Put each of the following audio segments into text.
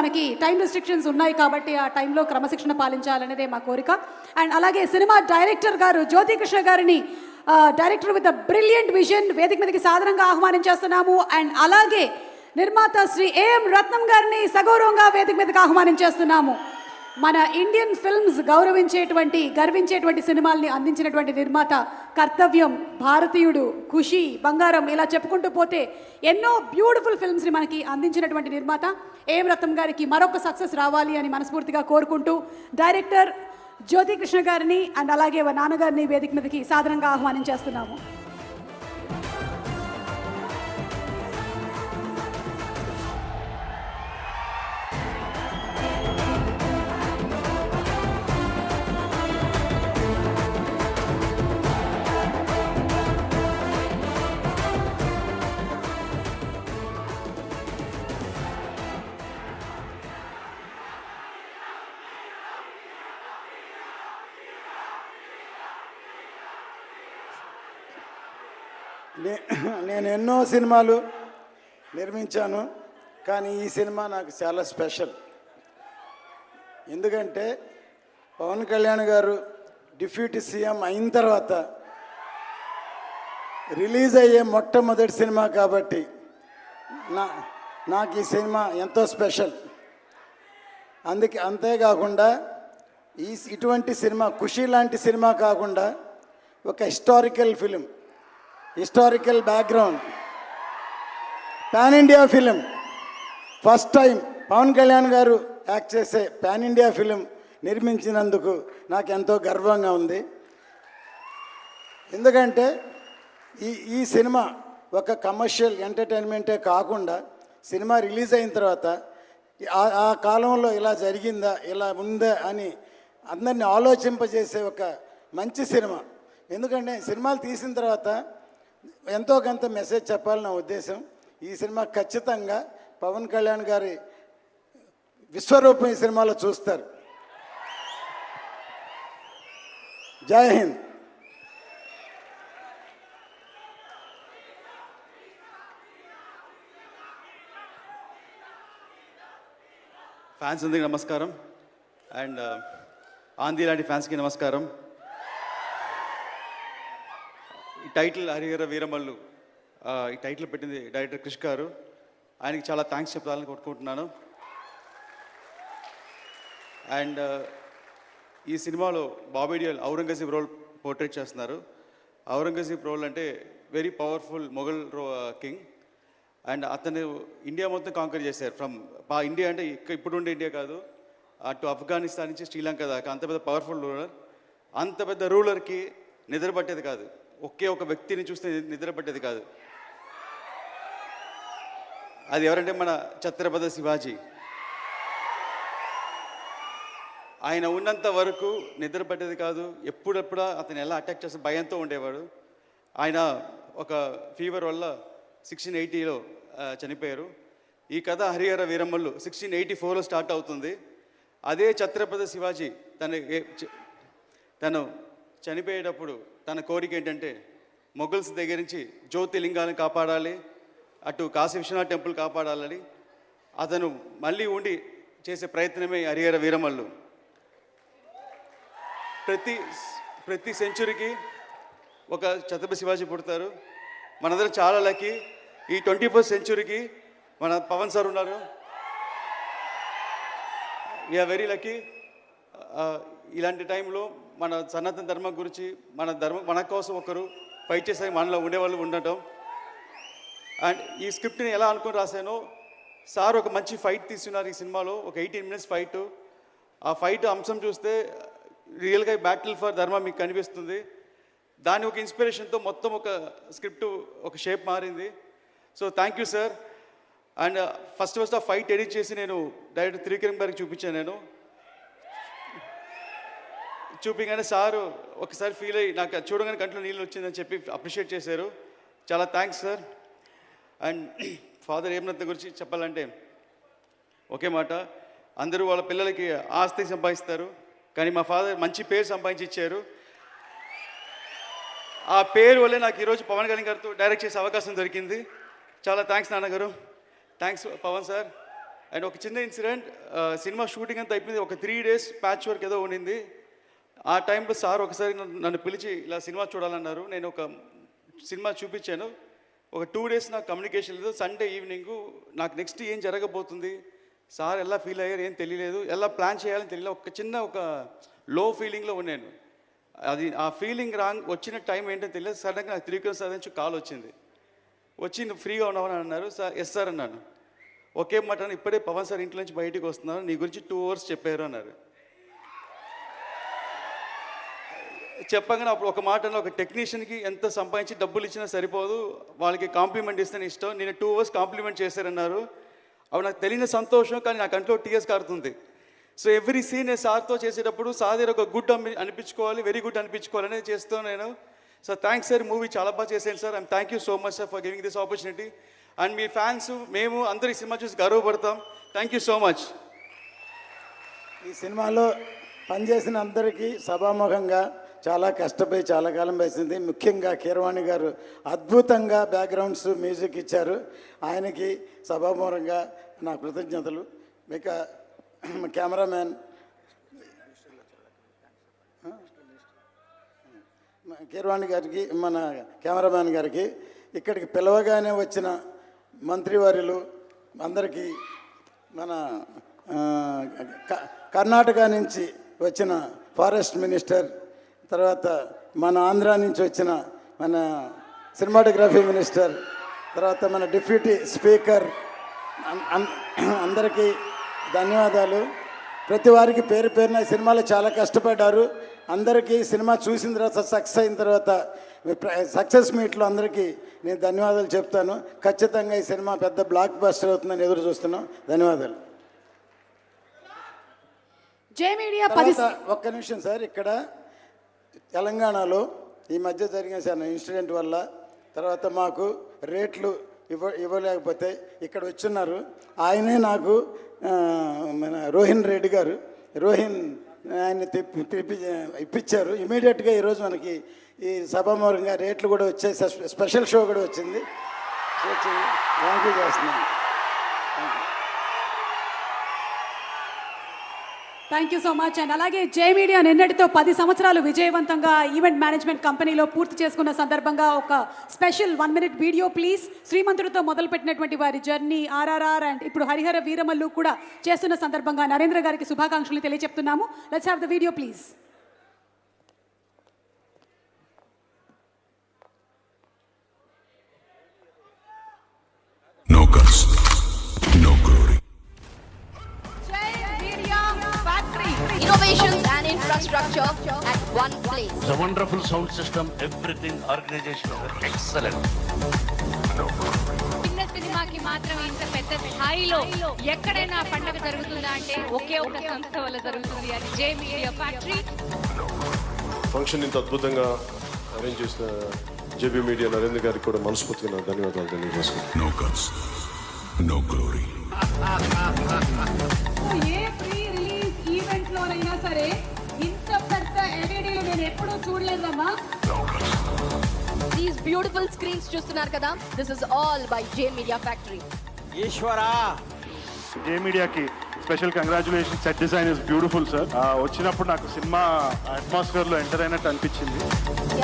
మనకి time restrictions ఉన్నాయి కాబట్టి ఆ టైంలో క్రమశిక్షణ పాలించాలనేదే మా కోరిక. అండ్ అలాగే సినిమా డైరెక్టర్ గారు జ్యోతి కృష్ణ గారిని డైరెక్టర్ విత్ బ్రిలియంట్ విజన్ వేదిక మీదకి సాధారణంగా ఆహ్వానించేస్తున్నాము. అండ్ అలాగే నిర్మాత శ్రీ ఏఎం రత్నం గారిని సగౌరవంగా వేదిక మీదకి ఆహ్వానించేస్తున్నాము. మన ఇండియన్ ఫిల్మ్స్ గౌరవించేటువంటి గర్వించేటువంటి సినిమాల్ని అందించినటువంటి నిర్మాత కర్తవ్యం భారతీయుడు ఖుషి బంగారం ఇలా చెప్పుకుంటూ పోతే ఎన్నో బ్యూటిఫుల్ ఫిల్మ్స్ని మనకి అందించినటువంటి నిర్మాత ఏం రత్నం గారికి మరొక సక్సెస్ రావాలి అని మనస్ఫూర్తిగా కోరుకుంటూ డైరెక్టర్ జ్యోతి కృష్ణ గారిని అండ్ అలాగే నాన్నగారిని వేదిక మీదకి సాధారణంగా ఆహ్వానించేస్తున్నాము. నేను ఎన్నో సినిమాలు నిర్మించాను కానీ ఈ సినిమా నాకు చాలా స్పెషల్. ఎందుకంటే పవన్ కళ్యాణ్ గారు డిప్యూటీ సీఎం అయిన తర్వాత రిలీజ్ అయ్యే మొట్టమొదటి సినిమా కాబట్టి నా నాకు ఈ సినిమా ఎంతో స్పెషల్. అందుకే అంతేకాకుండా ఈ ఇటువంటి సినిమా ఖుషి లాంటి సినిమా కాకుండా ఒక historical film historical background pan India film first time Pawan Kalyan garu act చేసే పాన్ ఇండియా ఫిలిం నిర్మించినందుకు నాకు ఎంతో గర్వంగా ఉంది. ఎందుకంటే ఈ ఈ సినిమా ఒక కమర్షియల్ ఎంటర్టైన్మెంటే కాకుండా సినిమా రిలీజ్ అయిన తర్వాత ఆ- ఆ కాలంలో ఇలా జరిగిందా ఇలా ఉందా అని అందరిని ఆలోచింపజేసే ఒక మంచి సినిమా. ఎందుకంటే సినిమాలు తీసిన తర్వాత ఎంతో కొంత మెసేజ్ చెప్పాలని నా ఉద్దేశం. ఈ సినిమా ఖచ్చితంగా పవన్ కళ్యాణ్ గారి విశ్వరూపం ఈ సినిమాలో చూస్తారు. జై హింద్. ఫ్యాన్స్ అందరికి నమస్కారం. అండ్ uh, ఆంధీ లాంటి ఫ్యాన్స్కి నమస్కారం. టైటిల్ హరిహర వీరమల్లు. ఈ టైటిల్ పెట్టింది డైరెక్టర్ క్రిష్ గారు. ఆయనకి చాలా థ్యాంక్స్ చెప్పాలని కొట్టుకుంటున్నాను. అండ్ ఈ సినిమాలో బాబేడియల్ ఔరంగజీబ్ రోల్ పోర్ట్రేట్ చేస్తున్నారు. ఔరంగజీబ్ రోల్ అంటే వెరీ పవర్ఫుల్ మొఘల్ రో కింగ్. అండ్ అతను ఇండియా మొత్తం కాంకర్ చేశారు. ఫ్రమ్ పా ఇండియా అంటే ఇక్క- ఇప్పుడు ఉండే ఇండియా కాదు. అటు ఆఫ్ఘనిస్తాన్ నుంచి శ్రీలంక దాకా అంత పెద్ద పవర్ఫుల్ రూలర్. అంత పెద్ద రూలర్కి నిద్ర పట్టేది కాదు. ఒకే ఒక వ్యక్తిని చూస్తే నిద్రపట్టేది కాదు. అది ఎవరంటే మన ఛత్రపతి శివాజీ. ఆయన ఉన్నంత వరకు నిద్ర పట్టేది కాదు. ఎప్పుడెప్పుడు అతను ఎలా అటాక్ చేస్తే భయంతో ఉండేవాడు. ఆయన ఒక ఫీవర్ వల్ల సిక్స్టీన్ ఎయిటీలో చనిపోయారు. ఈ కథ హరిహర వీరమ్మలు సిక్స్టీన్ ఎయిటీ ఫోర్లో స్టార్ట్ అవుతుంది. అదే ఛత్రపతి శివాజీ తన తను చనిపోయేటప్పుడు తన కోరిక ఏంటంటే మొగుల్స్ దగ్గర నుంచి జ్యోతిలింగాన్ని కాపాడాలి అటు కాశీ విశ్వనాథ్ టెంపుల్ కాపాడాలని. అతను మళ్ళీ ఉండి చేసే ప్రయత్నమే హరిహర వీరమల్లు. ప్రతి ప్రతి సెంచురీకి ఒక ఛత్రపతి శివాజీ పుడతారు. మనందరం చాలా లక్కీ. ఈ ట్వంటీ ఫస్ట్ సెంచురీకి మన పవన్ సార్ ఉన్నారు. వీఆర్ వెరీ లక్కీ ఇలాంటి టైంలో మన సనాతన ధర్మం గురించి మన ధర్మం మన కోసం ఒకరు ఫైట్ చేసే మనలో ఉండేవాళ్ళు ఉండటం. అండ్ ఈ స్క్రిప్ట్ని ఎలా అనుకుని రాశానో సార్ ఒక మంచి ఫైట్ తీసుకున్నారు ఈ సినిమాలో ఒక ఎయిటీన్ మినిట్స్ ఫైట్ ఆ ఫైట్ అంశం చూస్తే రియల్గా బ్యాటిల్ ఫర్ ధర్మ మీకు కనిపిస్తుంది. దాని ఒక ఇన్స్పిరేషన్తో మొత్తం ఒక స్క్రిప్ట్ ఒక షేప్ మారింది. So thank you sir and first first ఆ ఫైట్ ఎడిట్ చేసి నేను డైరెక్ట్ త్రివిక్రమ్ గారికి చూపించాను నేను. చూపించగానే సారు ఒకసారి ఫీల్ అయ్యి నాకు అది చూడగానే కంట్లో నీళ్ళు వచ్చిందని చెప్పి అప్రిషియేట్ చేశారు. చాలా థ్యాంక్స్ సార్ అండ్ ఫాదర్ ఏమనంత గురించి చెప్పాలంటే ఒకే మాట. అందరూ వాళ్ళ పిల్లలకి ఆస్తి సంపాదిస్తారు కానీ మా ఫాదర్ మంచి పేరు సంపాదించి ఇచ్చారు ఆ పేరు వల్లే నాకు ఈరోజు పవన్ కళ్యాణ్ గారితో డైరెక్ట్ చేసే అవకాశం దొరికింది. చాలా థ్యాంక్స్ నాన్నగారు. థ్యాంక్స్ పవన్ సార్ అండ్ ఒక చిన్న ఇన్సిడెంట్ సినిమా షూటింగ్ అంతా అయిపోయింది. ఒక త్రీ డేస్ ప్యాచ్ వర్క్ ఏదో ఉండింది. ఆ టైంలో సార్ ఒకసారి నన్ను- పిలిచి ఇలా సినిమా చూడాలన్నారు. నేను ఒక సినిమా చూపించాను. ఒక టూ డేస్ నాకు కమ్యూనికేషన్ లేదు. సండే ఈవినింగ్ నాకు నెక్స్ట్ ఏం జరగబోతుంది? సార్ ఎలా ఫీల్ అయ్యారు? ఏం తెలియలేదు. ఎలా ప్లాన్ చేయాలని తెలియలేదు. ఒక చిన్న ఒక లో ఫీలింగ్లో ఉన్నాను. అది ఆ ఫీలింగ్ రాంగ్ వచ్చిన టైం ఏంటో తెలియదు. సడన్గా నాకు త్రివిక్రమ్ సార్ నుంచి కాల్ వచ్చింది. వచ్చి నువ్వు ఫ్రీగా ఉన్నావని అన్నారు. సార్ ఎస్ సార్ అన్నాను. ఒకే మాట ఇప్పుడే పవన్ సార్ ఇంట్లో నుంచి బయటికి వస్తున్నారు. నీ గురించి టూ అవర్స్ చెప్పారు అన్నారు. చెప్పగానే అప్పుడు ఒక మాట ఒక టెక్నీషియన్కి ఎంత సంపాదించి డబ్బులు ఇచ్చినా సరిపోదు వాళ్ళకి కాంప్లిమెంట్ ఇస్తే ఇష్టం. నేను టూ అవర్స్ కాంప్లిమెంట్ చేశారన్నారు. అవి నాకు తెలియని సంతోషం కానీ నా కంట్లో టీఎస్ కారుతుంది. సో ఎవ్రీ సీన్ నేను సార్తో చేసేటప్పుడు సార్ దగ్గర ఒక గుడ్ అనిపించుకోవాలి వెరీ గుడ్ అనిపించుకోవాలని చేస్తూ నేను. సార్ థ్యాంక్స్ సార్ మూవీ చాలా బాగా చేశాను sir. I'm thank you so much sir for giving this opportunity. And me fans మేము అందరి సినిమా చూసి గర్వపడతాం. Thank you so much. ఈ సినిమాలో పనిచేసిన అందరికీ సభాముఖంగా చాలా కష్టపడి చాలా కాలం వేసింది. ముఖ్యంగా కీరవాణి గారు అద్భుతంగా బ్యాక్గ్రౌండ్స్ మ్యూజిక్ ఇచ్చారు. ఆయనకి సభామూలంగా నా కృతజ్ఞతలు. ఇక కెమెరామ్యాన్ కీరవాణి గారికి మన కెమెరామ్యాన్ గారికి ఇక్కడికి పిలవగానే వచ్చిన మంత్రివర్యులు అందరికీ మన క- కర్ణాటక నుంచి వచ్చిన ఫారెస్ట్ మినిస్టర్ తర్వాత మన ఆంధ్ర నుంచి వచ్చిన మన సినిమాటోగ్రఫీ మినిస్టర్ తర్వాత మన డిప్యూటీ స్పీకర్ అందరికీ ధన్యవాదాలు. ప్రతి వారికి పేరు పేరున ఈ సినిమాలో చాలా కష్టపడ్డారు. అందరికీ సినిమా చూసిన తర్వాత సక్సెస్ అయిన తర్వాత సక్సెస్ మీట్లో అందరికీ నేను ధన్యవాదాలు చెప్తాను. ఖచ్చితంగా ఈ సినిమా పెద్ద బ్లాక్ బస్టర్ అవుతుందని ఎదురు చూస్తున్నాం. ధన్యవాదాలు. జే మీడియా ఒక్క నిమిషం సార్ ఇక్కడ తెలంగాణలో ఈ మధ్య జరిగిన చాలా ఇన్సిడెంట్ వల్ల తర్వాత మాకు రేట్లు ఇవ్వ ఇవ్వలేకపోతే ఇక్కడ వచ్చున్నారు. ఆయనే నాకు మన రోహిన్ రెడ్డి గారు రోహిన్ ఆయన తెప్పి ఇప్పించారు. ఇమీడియట్గా ఈరోజు మనకి ఈ సభామూలంగా రేట్లు కూడా వచ్చాయి. స్పెషల్ షో కూడా వచ్చింది. థ్యాంక్ యూ చేస్తున్నాను. Thank you so much and అలాగే జే మీడియా నిన్నటితో పది సంవత్సరాలు విజయవంతంగా ఈవెంట్ మేనేజ్మెంట్ కంపెనీలో పూర్తి చేసుకున్న సందర్భంగా ఒక special one minute video please శ్రీమంతుడితో మొదలుపెట్టినటువంటి వారి జర్నీ ఆర్ఆర్ఆర్ అండ్ ఇప్పుడు హరిహర వీరమల్లు కూడా చేస్తున్న సందర్భంగా నరేంద్ర గారికి శుభాకాంక్షలు తెలియజెప్తున్నాము let's have the video please and infrastructure at one place. A wonderful sound system, everything, organization, excellent. చిన్న సినిమాకి మాత్రం ఇంత పెద్ద స్థాయిలో ఎక్కడైనా పండగ జరుగుతుందా అంటే ఒకే ఒక సంస్థ వల్ల జరుగుతుంది అది జే మీడియా ఫ్యాక్టరీ ఫంక్షన్ ఇంత అద్భుతంగా అరేంజ్ చేసిన జేబీ మీడియా నరేంద్ర గారికి కూడా మనస్ఫూర్తిగా నా ధన్యవాదాలు తెలియజేసుకుంటాను No guts, no glory. A pre release event లోనైనా సరే ఎప్పుడూ చూడలేదమ్మా. These beautiful screens చూస్తున్నారు కదా. This is all by J media factory J మీడియాకి special congratulation set design is beautiful sir వచ్చినప్పుడు నాకు సినిమా అట్మాస్ఫియర్లో ఎంటర్ అయినట్టు అనిపించింది.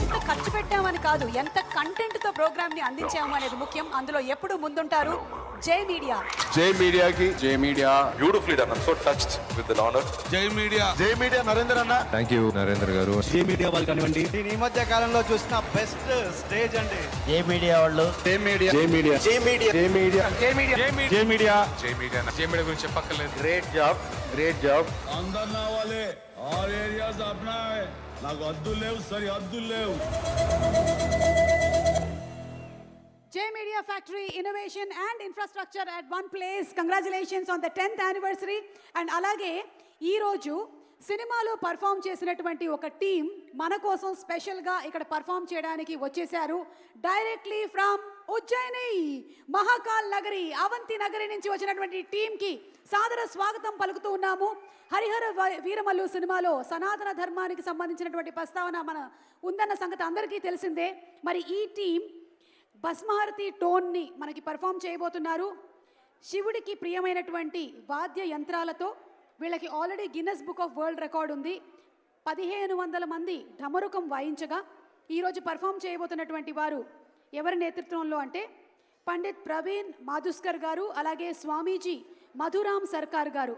ఎంత ఖర్చు పెట్టామని కాదు ఎంత కంటెంట్తో ప్రోగ్రామ్ని అందించాము అనేది ముఖ్యం. అందులో ఎప్పుడు ముందుంటారు? J media J Media ki J Media beautifully done. I'm so touched with the honor. Jai Media. J media Narender అన్న Thank you, Narendra Garu. నేను ఈ మధ్య కాలంలో చూసిన బెస్ట్ స్టేజ్ అండి జే మీడియా వాళ్ళు J media J media J media J media J media J media J Media. J Media గురించి చెప్పక్కర్లేదు. గ్రేట్ జాబ్ గ్రేట్ జాబ్ అందరు నా వాళ్ళే ఆల్ ఏరియాస్ అప్నా నాకు అద్దులు లేవు సరి అద్దులు లేవు J Media Factory Innovation and Infrastructure at one place. Congratulations on the 10th anniversary. And అలాగే ఈరోజు సినిమాలో పర్ఫామ్ చేసినటువంటి ఒక టీం మన కోసం స్పెషల్గా ఇక్కడ పర్ఫామ్ చేయడానికి వచ్చేసారు డైరెక్ట్లీ ఫ్రమ్ ఉజ్జయిని మహాకాల్ నగరి అవంతి నగరి నుంచి వచ్చినటువంటి టీంకి సాదర స్వాగతం పలుకుతూ ఉన్నాము హరిహర వీరమల్లు సినిమాలో సనాతన ధర్మానికి సంబంధించినటువంటి ప్రస్తావన మన ఉందన్న సంగతి అందరికీ తెలిసిందే మరి ఈ టీం భస్మారతి టోన్ని మనకి పర్ఫామ్ చేయబోతున్నారు. శివుడికి ప్రియమైనటువంటి వాద్య యంత్రాలతో వీళ్ళకి already Guinness book of world record ఉంది. పదిహేను వందల మంది ఢమరుకం వాయించగా ఈరోజు పర్ఫామ్ చేయబోతున్నటువంటి వారు ఎవరి నేతృత్వంలో అంటే పండిత్ ప్రవీణ్ మాధుస్కర్ గారు అలాగే స్వామీజీ మధురామ్ సర్కార్ గారు.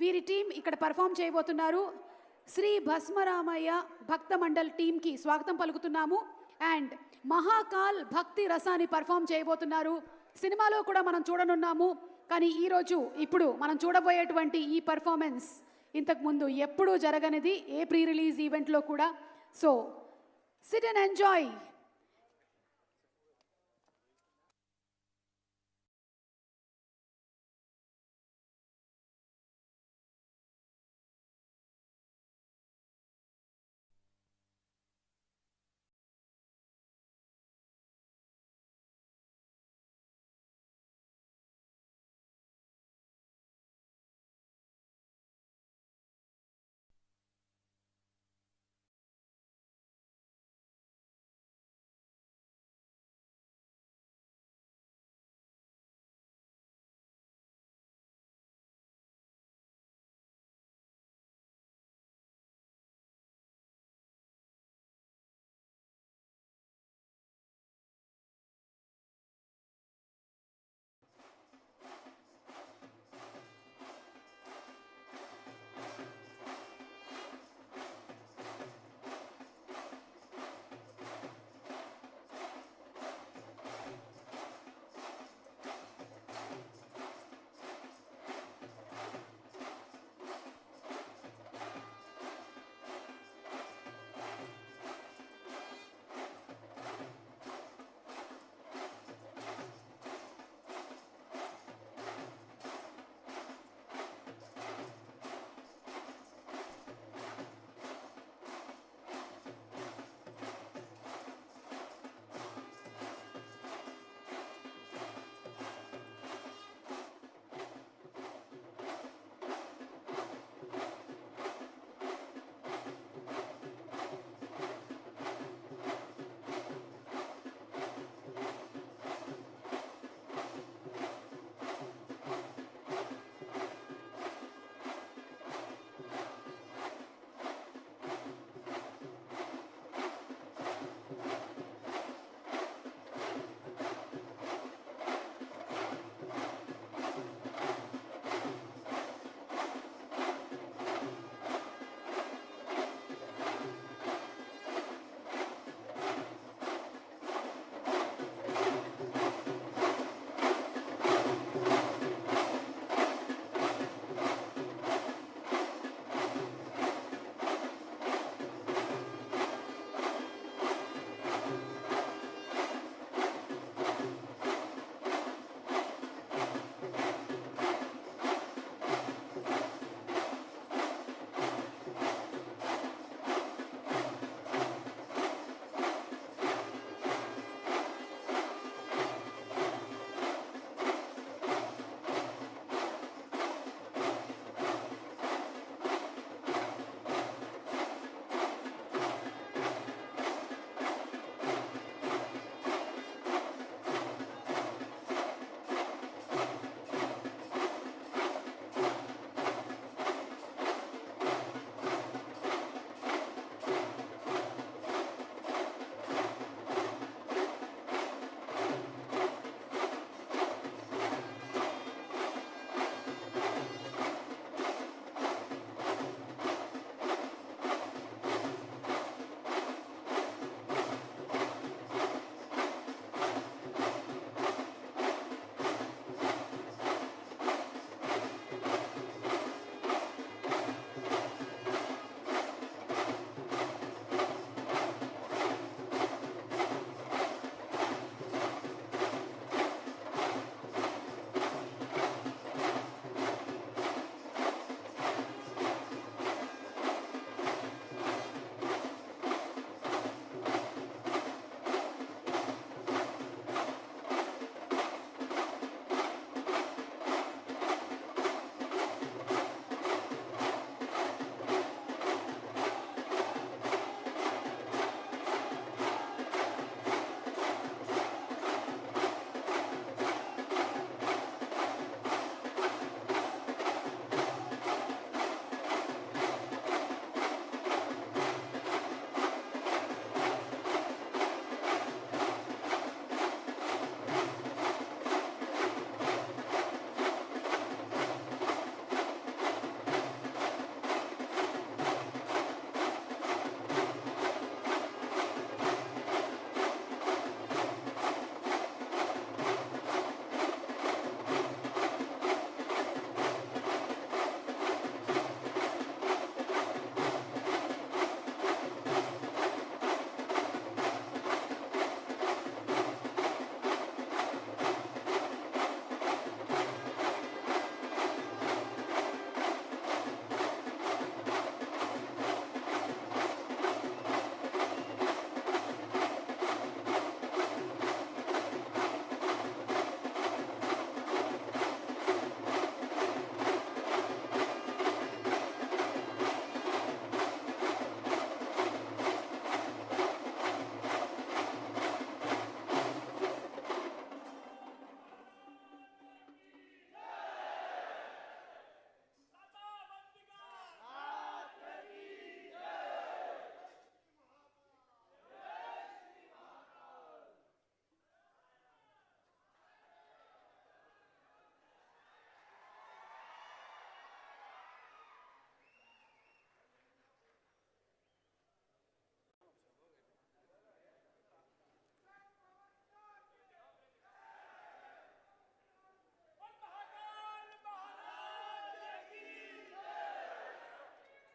వీరి టీం ఇక్కడ పర్ఫామ్ చేయబోతున్నారు. శ్రీ భస్మరామయ్య భక్త మండల్ టీంకి స్వాగతం పలుకుతున్నాము. అండ్ మహాకాల్ భక్తి రసాన్ని పర్ఫామ్ చేయబోతున్నారు. సినిమాలో కూడా మనం చూడనున్నాము. కానీ ఈరోజు ఇప్పుడు మనం చూడబోయేటువంటి ఈ పర్ఫార్మెన్స్ ఇంతకుముందు ఎప్పుడూ జరగనిది ఏ ప్రీ రిలీజ్ ఈవెంట్లో కూడా. So sit and enjoy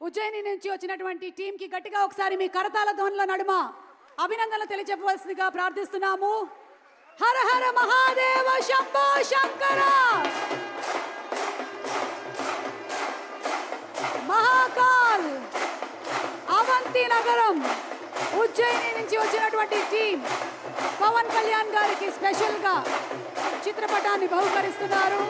Ujjaini నుంచి వచ్చినటువంటి టీంకి గట్టిగా ఒకసారి మీ కరతాల ధ్వనుల నడుమ అభినందనలు తెలియజెప్పవలసిందిగా ప్రార్థిస్తున్నాము. హర హర మహాదేవ శంభో శంకర! మహాకాల్! అవంతి నగరం! ఉజ్జయిని నుంచి వచ్చినటువంటి టీం పవన్ కళ్యాణ్ గారికి స్పెషల్గా చిత్రపటాన్ని బహుకరిస్తున్నారు.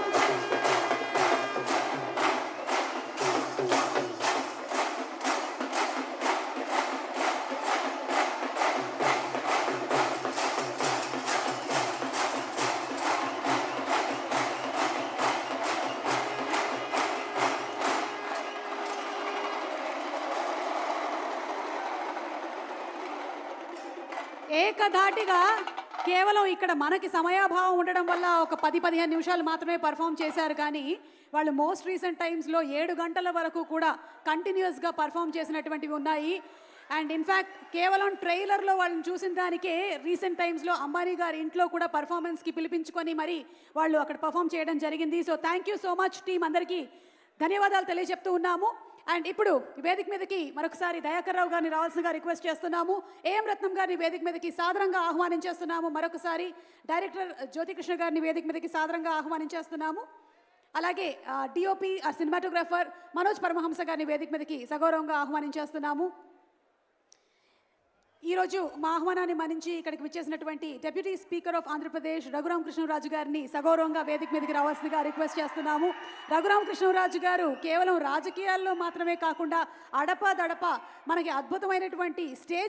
ఏకధాటిగా కేవలం ఇక్కడ మనకి సమయాభావం ఉండడం వల్ల ఒక పది పదిహేను నిమిషాలు మాత్రమే పర్ఫామ్ చేశారు. కానీ వాళ్ళు మోస్ట్ రీసెంట్ టైమ్స్లో ఏడు గంటల వరకు కూడా కంటిన్యూస్గా పర్ఫామ్ చేసినటువంటివి ఉన్నాయి. అండ్ ఇన్ఫ్యాక్ట్ కేవలం ట్రైలర్లో వాళ్ళని చూసిన దానికే రీసెంట్ టైమ్స్లో అంబానీ గారి ఇంట్లో కూడా పర్ఫార్మెన్స్కి పిలిపించుకొని మరి వాళ్ళు అక్కడ పర్ఫామ్ చేయడం జరిగింది. So thank you so much team అందరికీ. ధన్యవాదాలు తెలియజెప్తూ ఉన్నాము. అండ్ ఇప్పుడు వేదిక మీదకి మరొకసారి దయాకర్ రావు గారిని రావాల్సిందిగా రిక్వెస్ట్ చేస్తున్నాము. ఏఎం రత్నం గారిని వేదిక మీదకి సాదరంగా ఆహ్వానించేస్తున్నాము. మరొకసారి డైరెక్టర్ జ్యోతికృష్ణ గారిని వేదిక మీదకి సాదరంగా ఆహ్వానించేస్తున్నాము. అలాగే డిఓపి సినిమాటోగ్రాఫర్ మనోజ్ పరమహంస గారిని వేదిక మీదకి సగౌరవంగా ఆహ్వానించేస్తున్నాము. ఈరోజు మా ఆహ్వానాన్ని మన్నించి ఇక్కడికి విచ్చేసినటువంటి deputy speaker of Andhra Pradesh Raghurama Krishnaraju గారిని సగౌరవంగా వేదిక మీదకి రావాల్సిందిగా రిక్వెస్ట్ చేస్తున్నాము. రఘురామ కృష్ణరాజు గారు కేవలం రాజకీయాల్లో మాత్రమే కాకుండా అడప దడప మనకి అద్భుతమైనటువంటి స్టేజ్